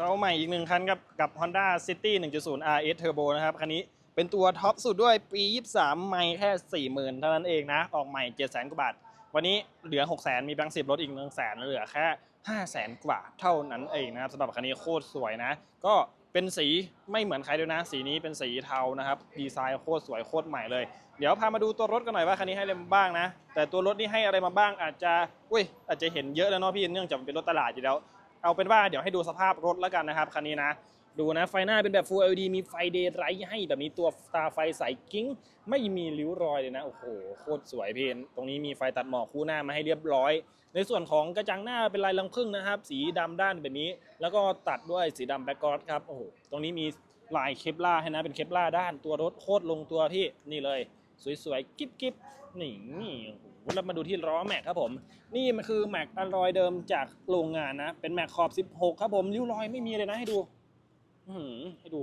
เขาใหม่อีกหนึ่งคันกับกับ Honda City 1.0 RS Turbo นะครับ คันนี้เป็นตัวท็อปสุดด้วยปี 23 ไม่แค่ 40,000 เท่านั้นเองนะ ออกใหม่ 700,000 กว่าบาท วันนี้เหลือ 600,000 มีแบงค์สิบลดอีก 100,000 เหลือแค่ 500,000 กว่าเท่านั้นเองนะครับสำหรับคันนี้โคตรสวยนะ ก็เป็นสีไม่เหมือนใครด้วยนะ สีนี้เป็นสีเทานะครับดีไซน์โคตรสวยโคตรใหม่เลย เดี๋ยวพามาดูตัวรถกันหน่อยว่าคันนี้ให้อะไรมาบ้างนะ แต่ตัวรถนี่ให้อะไรมาบ้างอาจจะอุ้ยอาจจะเห็นเยอะแล้วเนาะพี่เนื่องจากเป็นรถตลาดอยู่แล้ว เอาเป็นว่าเดี๋ยวให้ดูสภาพรถแล้วกันนะครับคันนี้นะ ดูนะไฟหน้าเป็นแบบ Full LED มีไฟเดย์ไรให้แบบนี้ตัวตาไฟใสกิ้ง ไม่มีริ้วรอยเลยนะ โอ้โห โคตรสวยพี่ตรงนี้มีไฟตัดหมอกคู่หน้ามาให้เรียบร้อย ในส่วนของกระจังหน้าเป็นลายลังพึ่งนะครับ สีดำด้านแบบนี้ แล้วก็ตัดด้วยสีดำแบ็กกรอดครับโอ้โหตรงนี้มีลายเคปล่าให้นะเป็นเคปล่าด้านตัวรถโคตรลงตัวพี่นี่เลย สวยๆกิ๊บกิ๊บนี่นี่โอ้โห แล้วมาดูที่ล้อแม็กครับผม นี่มันคือแม็กอลอยเดิมจากโรงงานนะ เป็นแม็กขอบ 16 ครับผมริ้วรอยไม่มีเลยนะให้ดูให้ดู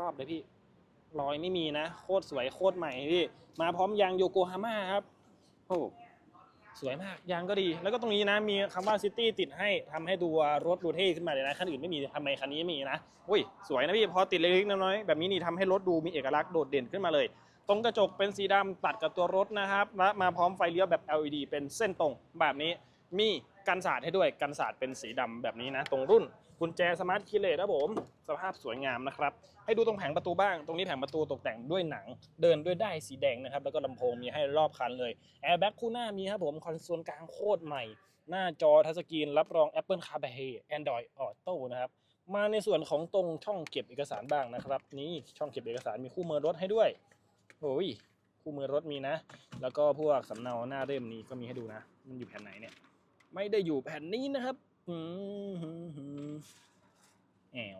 รอบๆเลยพี่ รอยไม่มีนะ โคตรสวยโคตรใหม่พี่ มาพร้อมยางโยโกฮาม่าครับ โอ้สวยมาก ยางก็ดี แล้วก็ตรงนี้นะ มีคำว่าซิตี้ติดให้ทำให้ดูรถดูเท่ขึ้นมาเลยนะ คันอื่นไม่มีทำไมคันนี้มีนะ อุ้ย สวยนะพี่ พอติดเล็กๆน้อยๆแบบนี้นี่ทำให้รถดูมีเอกลักษณ์โดดเด่นขึ้นมาเลย ตรงกระจกเป็นสีดำตัดกับตัวรถนะครับ และมาพร้อมไฟเลี้ยวแบบ LED เป็นเส้นตรงแบบนี้ มีกันสาดให้ด้วยกันสาดเป็นสีดำแบบนี้นะ ตรงรุ่นกุญแจสมาร์ทคีย์เลสครับผม สภาพสวยงามนะครับ ให้ดูตรงแผงประตูบ้าง ตรงนี้แผงประตูตกแต่งด้วยหนัง เดินด้วยได้สีแดงนะครับ แล้วก็ลำโพงมีให้รอบคันเลยแอร์แบ็กคู่หน้ามีครับผม คอนโซลกลางโคตรใหม่ หน้าจอทัชสกรีน รับรอง Apple CarPlay Android Auto นะครับมาในส่วนของตรงช่องเก็บเอกสารบ้างนะครับ นี่ช่องเก็บเอกสารมีคู่มือรถให้ด้วย โอ้ยคู่มือรถมีนะ แล้วก็พวกสำเนาหน้าเล่มนี้ก็มีให้ดูนะ มันอยู่แผ่นไหนเนี่ย ไม่ได้อยู่แผ่นนี้นะครับอืมแอว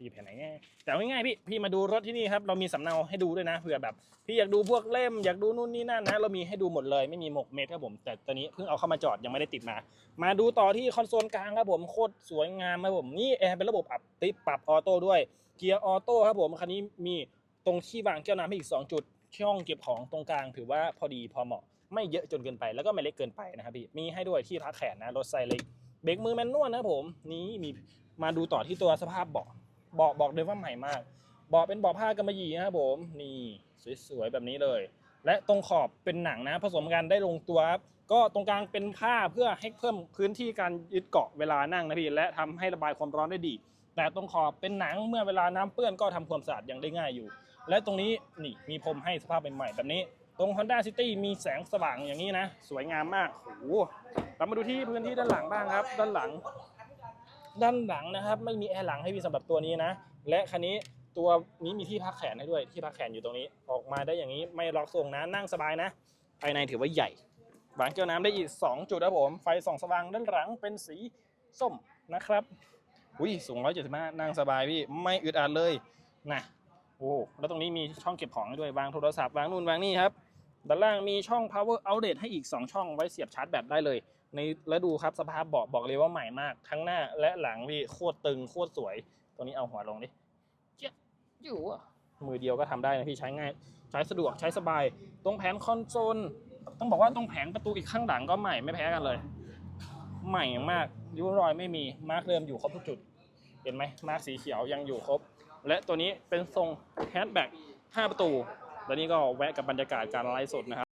อยู่แผ่นไหนแน่แต่ง่ายๆพี่พี่มาดูรถที่นี่ครับเรามีสำเนาให้ดูด้วยนะเผื่อแบบ พี่อยากดูพวกเล่มอยากดูนู่นนี่นั่นนะ เรามีให้ดูหมดเลยไม่มีหมกเม็ดครับผม แต่ตอนนี้เพิ่งเอาเข้ามาจอดยังไม่ได้ติดมา มาดูต่อที่คอนโซลกลางครับผมโคตรสวยงามครับผมนี่แอร์เป็นระบบอัพติปรับออโต้ด้วยเกียร์ออโต้ครับผมคันนี้มี ตรงที่วางแก้วน้ำให้อีก 2 จุด ช่องเก็บของตรงกลางถือว่าพอดีพอเหมาะ ไม่เยอะจนเกินไปแล้วก็ไม่เล็กเกินไปนะครับพี่ มีให้ด้วยที่พักแขนนะรถไซเล็ก เบรกมือแมนนวลนะผม นี่มีมาดูต่อที่ตัวสภาพเบาะเบาะบอกเลยว่าใหม่มากเบาะเป็นเบาะผ้ากำมะหยี่นะครับผม นี่สวยๆแบบนี้เลย และตรงขอบเป็นหนังนะ ผสมกันได้ลงตัวครับก็ตรงกลางเป็นผ้าเพื่อให้เพิ่มพื้นที่การยึดเกาะเวลานั่งนะพี่และทำให้ระบายความร้อนได้ดี แต่ตรงขอบเป็นหนังเมื่อเวลาน้ำเปื้อนก็ทำความสะอาดยังได้ง่ายอยู่ และตรงนี้นี่มีพรมให้สภาพใหม่ๆแบบนี้ ตรง Honda City มีแสงสว่างอย่างนี้นะ สวยงามมากโอ้โหเรามาดูที่พื้นที่ด้านหลังบ้างครับ ด้านหลัง ด้านหลังนะครับ ไม่มีแอร์หลังให้พี่สำหรับตัวนี้นะ และคันนี้ตัวนี้มีที่พักแขนให้ด้วยที่พักแขนอยู่ตรงนี้ ออกมาได้อย่างนี้ไม่ล็อกทรงนะนั่งสบายนะ ภายในถือว่าใหญ่วางแก้วน้ำได้อีก 2 จุดครับผม ไฟส่องสว่างด้านหลังเป็นสีส้มนะครับ อุ้ยสูง175 นั่งสบายพี่ ไม่อึดอัดเลยนะ โอ้แล้วตรงนี้มีช่องเก็บของให้ด้วยวางโทรศัพท์วางนู่นวางนี่ครับด้านล่างมีช่อง power outlet ให้อีก 2 ช่องไว้เสียบชาร์จแบตได้เลย ในแล้วดูครับสภาพเบาะบอกเลยว่าใหม่มาก ทั้งหน้าและหลังพี่โคตรตึงโคตรสวย ตัวนี้เอาหัวลงดิเจ๊ยบอยู่อะมือเดียวก็ทำได้นะพี่ใช้ง่าย ใช้สะดวกใช้สบาย ตรงแผงคอนโซลต้องบอกว่าตรงแผงประตูอีกข้างหลังก็ใหม่ไม่แพ้กันเลย ใหม่มากริ้วรอยไม่มีมาร์กเดิมอยู่ครบทุกจุด เห็นไหมมาร์กสีเขียวยังอยู่ครบ และตัวนี้เป็นทรงแฮชแบ็ก5ประตู และนี่ก็แวะกับบรรยากาศการไลฟ์สดนะครับ